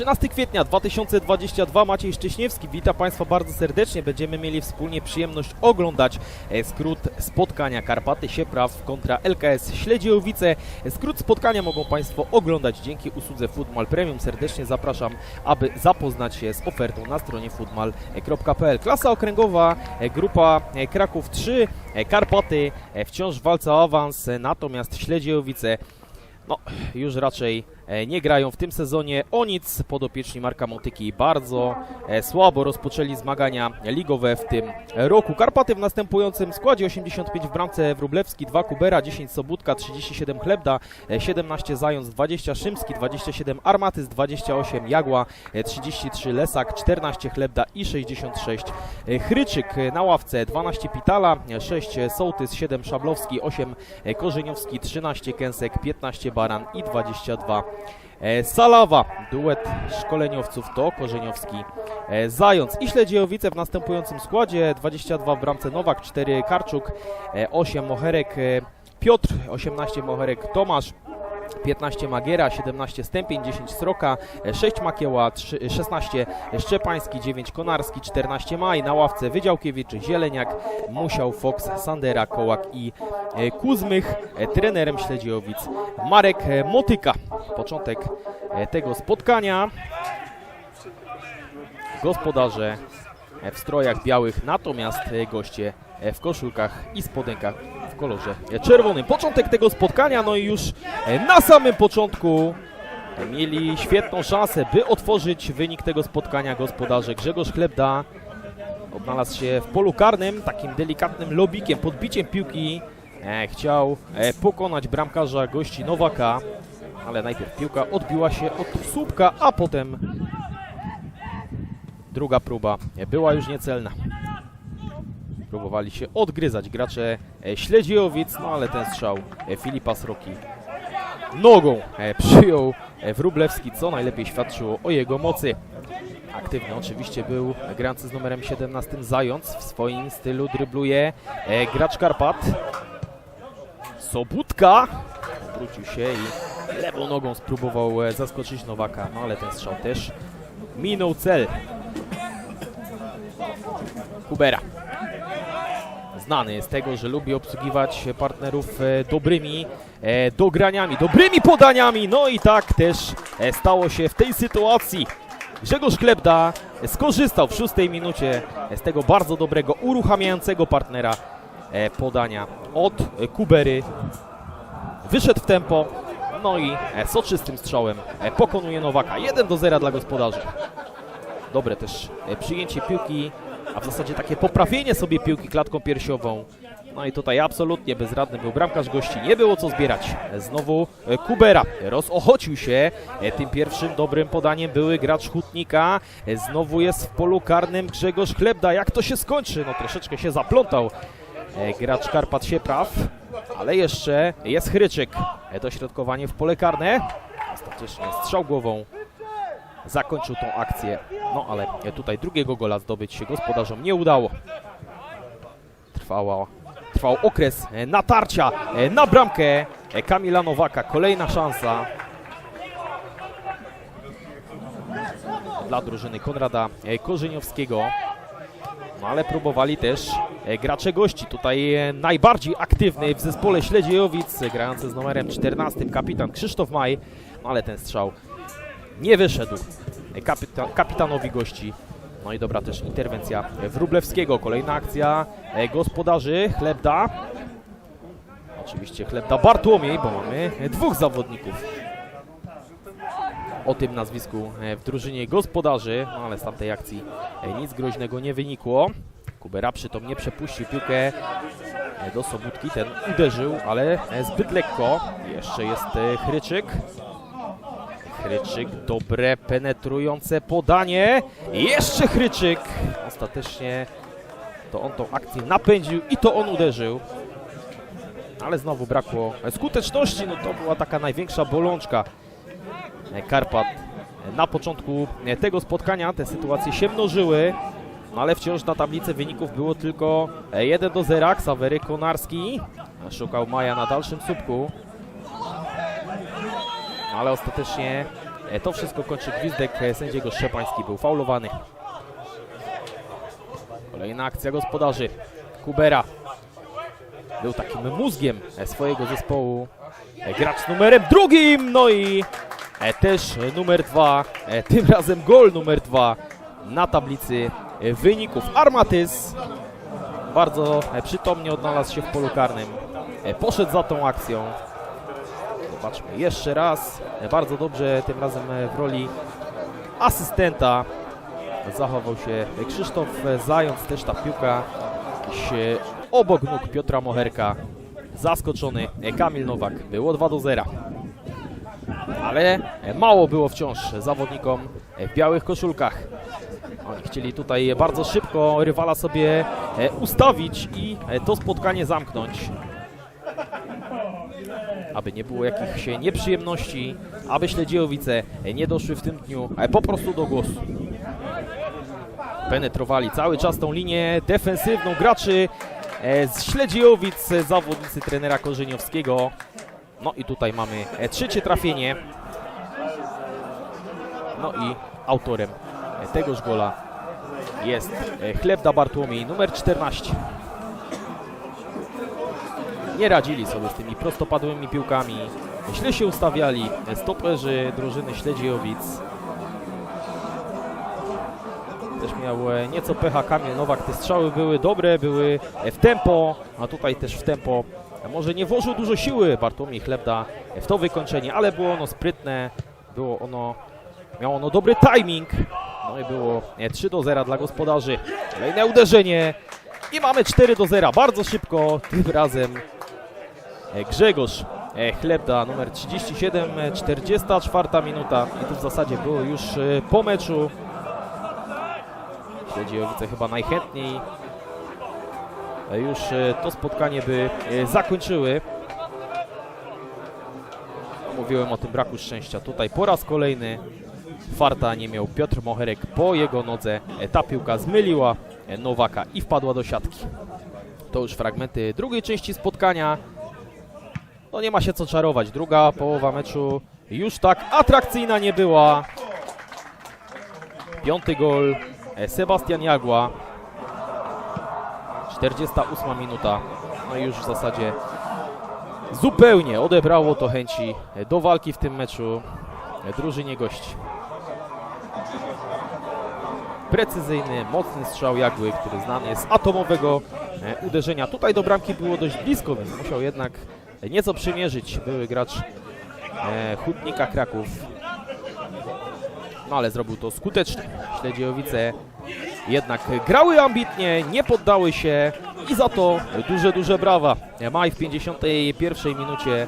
13 kwietnia 2022 Maciej Szcześniewski. Witam Państwa bardzo serdecznie. Będziemy mieli wspólnie przyjemność oglądać e, skrót spotkania Karpaty Siepraw kontra LKS Śledziejowice. E, Skrót spotkania mogą Państwo oglądać dzięki usłudze Footmal Premium. Serdecznie zapraszam, aby zapoznać się z ofertą na stronie footmal.pl. Klasa okręgowa, e, grupa Kraków 3, e, Karpaty wciąż w walce o awans, natomiast Śledziejowice no, już raczej nie grają w tym sezonie o nic. Podopieczni Marka Motyki bardzo e, słabo rozpoczęli zmagania ligowe w tym roku. Karpaty w następującym składzie 85 w bramce Wróblewski, 2 Kubera, 10 Sobutka, 37 Chlebda, e, 17 Zając, 20 Szymski, 27 Armatys, 28 Jagła, e, 33 Lesak, 14 Chlebda i 66 e, Chryczyk e, na ławce, 12 Pitala, e, 6 Sołtys, 7 Szablowski, 8 e, Korzeniowski, 13 Kęsek, 15 Baran i 22 e, Salawa. Duet szkoleniowców to Korzeniowski, e, Zając i Śledziejowice w następującym składzie. 22 w bramce Nowak, 4 Karczuk, e, 8 Moherek, e, Piotr, 18 Moherek Tomasz, 15 Magiera, 17 Stępień, 10 Sroka, e, 6 Makieła, 3, 16 Szczepański, 9 Konarski, 14 Maj, na ławce Wydziałkiewicz, Zieleniak, Musiał, Fox, Sandera, Kołak i e, Kuzmych. E, Trenerem Śledziejowic Marek e, Motyka. Początek e, tego spotkania. Gospodarze e, w strojach białych, natomiast e, goście e, w koszulkach i spodenkach kolorze czerwonym. Początek tego spotkania, no i już e, na samym początku mieli świetną szansę, by otworzyć wynik tego spotkania gospodarze. Grzegorz Chlebda odnalazł się w polu karnym, takim delikatnym lobikiem, podbiciem piłki. E, chciał e, pokonać bramkarza gości Nowaka, ale najpierw piłka odbiła się od słupka, a potem druga próba była już niecelna. Próbowali się odgryzać gracze e, Śledziejowic, no ale ten strzał e, Filipa Sroki nogą e, przyjął Wróblewski, co najlepiej świadczyło o jego mocy. Aktywny oczywiście był grający z numerem 17 Zając. W swoim stylu drybluje gracz Karpat. Sobutka wrócił się i lewą nogą spróbował zaskoczyć Nowaka, no ale ten strzał też minął cel. Kubera. Znany jest tego, że lubi obsługiwać partnerów e, dobrymi e, dograniami, dobrymi podaniami. No i tak też e, stało się w tej sytuacji. Grzegorz Klebda skorzystał w szóstej minucie z tego bardzo dobrego, uruchamiającego partnera podania od Kubery. Wyszedł w tempo, no i soczystym strzałem pokonuje Nowaka. 1 do 0 dla gospodarzy. Dobre też przyjęcie piłki, a w zasadzie takie poprawienie sobie piłki klatką piersiową. No i tutaj absolutnie bezradny był bramkarz gości. Nie było co zbierać. Znowu e, Kubera rozochocił się. E, Tym pierwszym dobrym podaniem były gracz Hutnika. E, Znowu jest w polu karnym Grzegorz Chlebda. Jak to się skończy? No troszeczkę się zaplątał gracz Karpat Siepraw. Ale jeszcze jest Chryczyk. Dośrodkowanie w pole karne. Ostatecznie strzał głową zakończył tą akcję. No ale tutaj drugiego gola zdobyć się gospodarzom nie udało. Trwała, trwał okres e, natarcia e, na bramkę e, Kamila Nowaka. Kolejna szansa dla drużyny Konrada Korzeniowskiego. No ale próbowali też gracze gości. Tutaj najbardziej aktywny w zespole Śledziejowic, grający z numerem 14, kapitan Krzysztof Maj. No ale ten strzał nie wyszedł kapita kapitanowi gości. No i dobra też interwencja Wróblewskiego. Kolejna akcja gospodarzy Chlebda. Oczywiście Chlebda Bartłomiej, bo mamy dwóch zawodników o tym nazwisku w drużynie gospodarzy. No ale z tamtej akcji nic groźnego nie wynikło. Kubera przytomnie przepuścił piłkę do Sobutki. Ten uderzył, ale zbyt lekko. Jeszcze jest Chryczyk. Chryczyk, dobre, penetrujące podanie. Jeszcze Chryczyk. Ostatecznie to on tą akcję napędził i to on uderzył. Ale znowu brakło skuteczności. No to była taka największa bolączka Karpat. Na początku tego spotkania te sytuacje się mnożyły. No ale wciąż na tablicy wyników było tylko e, 1 do 0. Ksawery Konarski szukał Maja na dalszym słupku. No ale ostatecznie E, To wszystko kończy gwizdek e, sędziego Szczepański, był faulowany. Kolejna akcja gospodarzy. Kubera był takim mózgiem e, swojego zespołu. Gracz numerem drugim, no i też numer dwa, tym razem gol numer dwa na tablicy wyników. Armatys bardzo przytomnie odnalazł się w polu karnym. Poszedł za tą akcją. Zobaczmy jeszcze raz. Bardzo dobrze tym razem e, w roli asystenta zachował się Krzysztof Zając, też ta piłka gdzieś e, obok nóg Piotra Moherka. Zaskoczony Kamil Nowak. Było 2 do 0. Ale mało było wciąż zawodnikom w białych koszulkach. Oni chcieli tutaj bardzo szybko rywala sobie e, ustawić i to spotkanie zamknąć. Aby nie było jakichś nieprzyjemności, aby Śledziejowice e, nie doszły w tym dniu po prostu do głosu. Penetrowali cały czas tą linię defensywną graczy e, z Śledziejowic, e, zawodnicy trenera Korzeniowskiego. No i tutaj mamy e, trzecie trafienie. No i autorem tegoż gola jest Chlebda Bartłomiej, numer 14. Nie radzili sobie z tymi prostopadłymi piłkami. Źle się ustawiali e, stoperzy drużyny Śledziejowic. Też miał e, nieco pecha Kamil Nowak. Te strzały były dobre, były e, w tempo, a tutaj też w tempo. E, Może nie włożył dużo siły Bartłomiej Chlebda e, w to wykończenie, ale było ono sprytne, było ono, miało ono dobry timing. No i było e, 3 do 0 dla gospodarzy. Kolejne uderzenie i mamy 4 do 0. Bardzo szybko, tym razem e, Grzegorz e, Chlebda, numer 37, e, 44 minuta. I tu w zasadzie było już e, po meczu. Śledziejowice chyba najchętniej e, już e, to spotkanie by e, zakończyły. Mówiłem o tym braku szczęścia. Tutaj po raz kolejny farta nie miał Piotr Moherek po jego nodze. e, Ta piłka zmyliła e, Nowaka i wpadła do siatki. To już fragmenty drugiej części spotkania. No nie ma się co czarować. Druga połowa meczu już tak atrakcyjna nie była. Piąty gol e, Sebastian Jagła. 48 minuta. No już w zasadzie zupełnie odebrało to chęci e, do walki w tym meczu e, drużynie gości. Precyzyjny, mocny strzał Jagły, który znany jest z atomowego uderzenia. Tutaj do bramki było dość blisko, więc musiał jednak nieco przymierzyć były gracz e, Hutnika Kraków. No ale zrobił to skutecznie. Śledziejowice jednak grały ambitnie, nie poddały się i za to duże, duże brawa. Maj w 51 minucie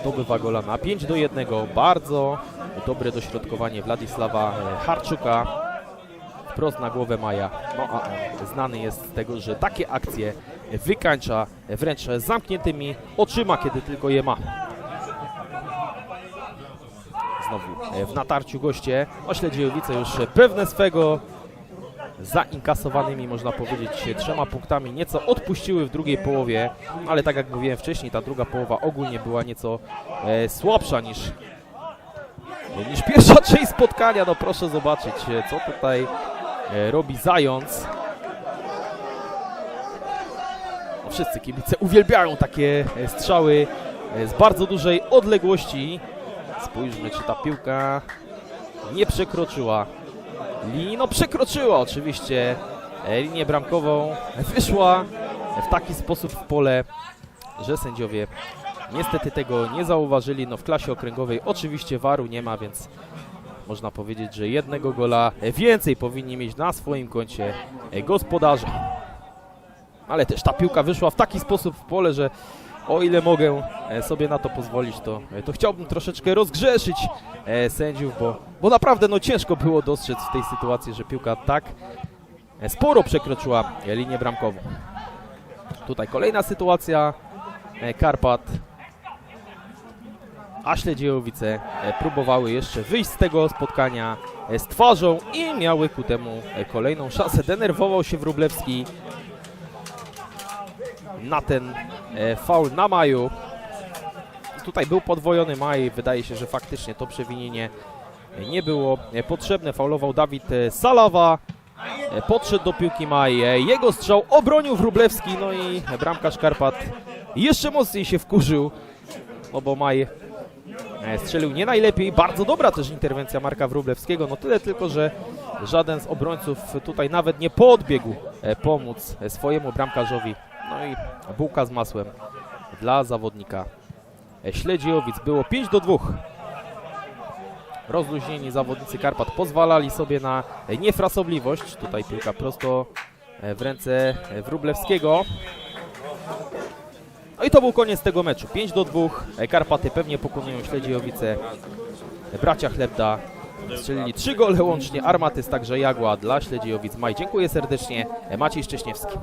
zdobywa gola na 5 do 1. Bardzo dobre dośrodkowanie Władysława e, Harczuka wprost na głowę Maja. No a znany jest z tego, że takie akcje wykańcza wręcz zamkniętymi oczyma, kiedy tylko je ma. Znowu e, w natarciu goście. O Śledziejowice już pewne swego zainkasowanymi, można powiedzieć, trzema punktami nieco odpuściły w drugiej połowie, ale tak jak mówiłem wcześniej, ta druga połowa ogólnie była nieco e, słabsza niż, niż pierwsza część spotkania. No proszę zobaczyć, e, co tutaj e, robi Zając. No, wszyscy kibice uwielbiają takie e, strzały e, z bardzo dużej odległości. Spójrzmy, czy ta piłka nie przekroczyła linii. No przekroczyła oczywiście e, linię bramkową. Wyszła w taki sposób w pole, że sędziowie niestety tego nie zauważyli. No w klasie okręgowej oczywiście waru nie ma, więc można powiedzieć, że jednego gola więcej powinni mieć na swoim koncie gospodarze. Ale też ta piłka wyszła w taki sposób w pole, że o ile mogę e, sobie na to pozwolić, to, e, to chciałbym troszeczkę rozgrzeszyć e, sędziów, bo, bo naprawdę no, ciężko było dostrzec w tej sytuacji, że piłka tak sporo przekroczyła linię bramkową. Tutaj kolejna sytuacja Karpat. A Śledziejowice próbowały jeszcze wyjść z tego spotkania z twarzą i miały ku temu kolejną szansę. Denerwował się Wróblewski na ten e, faul na maju. tutaj był podwojony Maj. Wydaje się, że faktycznie to przewinienie nie było potrzebne. Faulował Dawid e, Salawa. E, Podszedł do piłki Maj. Jego strzał obronił Wróblewski. No i bramkarz Karpat jeszcze mocniej się wkurzył. No bo Maj strzelił nie najlepiej. Bardzo dobra też interwencja Marka Wróblewskiego. No tyle tylko, że żaden z obrońców tutaj nawet nie podbiegł pomóc swojemu bramkarzowi. No i bułka z masłem dla zawodnika Śledziowic. Było 5 do 2. Rozluźnieni zawodnicy Karpat pozwalali sobie na niefrasobliwość. Tutaj piłka prosto e, w ręce e, Wróblewskiego. No i to był koniec tego meczu. 5 do 2. E, Karpaty pewnie pokonują Śledziowice. Bracia Chlebda strzelili 3 gole łącznie. Armatys także Jagła dla Śledziowic. Maj, dziękuję serdecznie. Maciej Szcześniewski.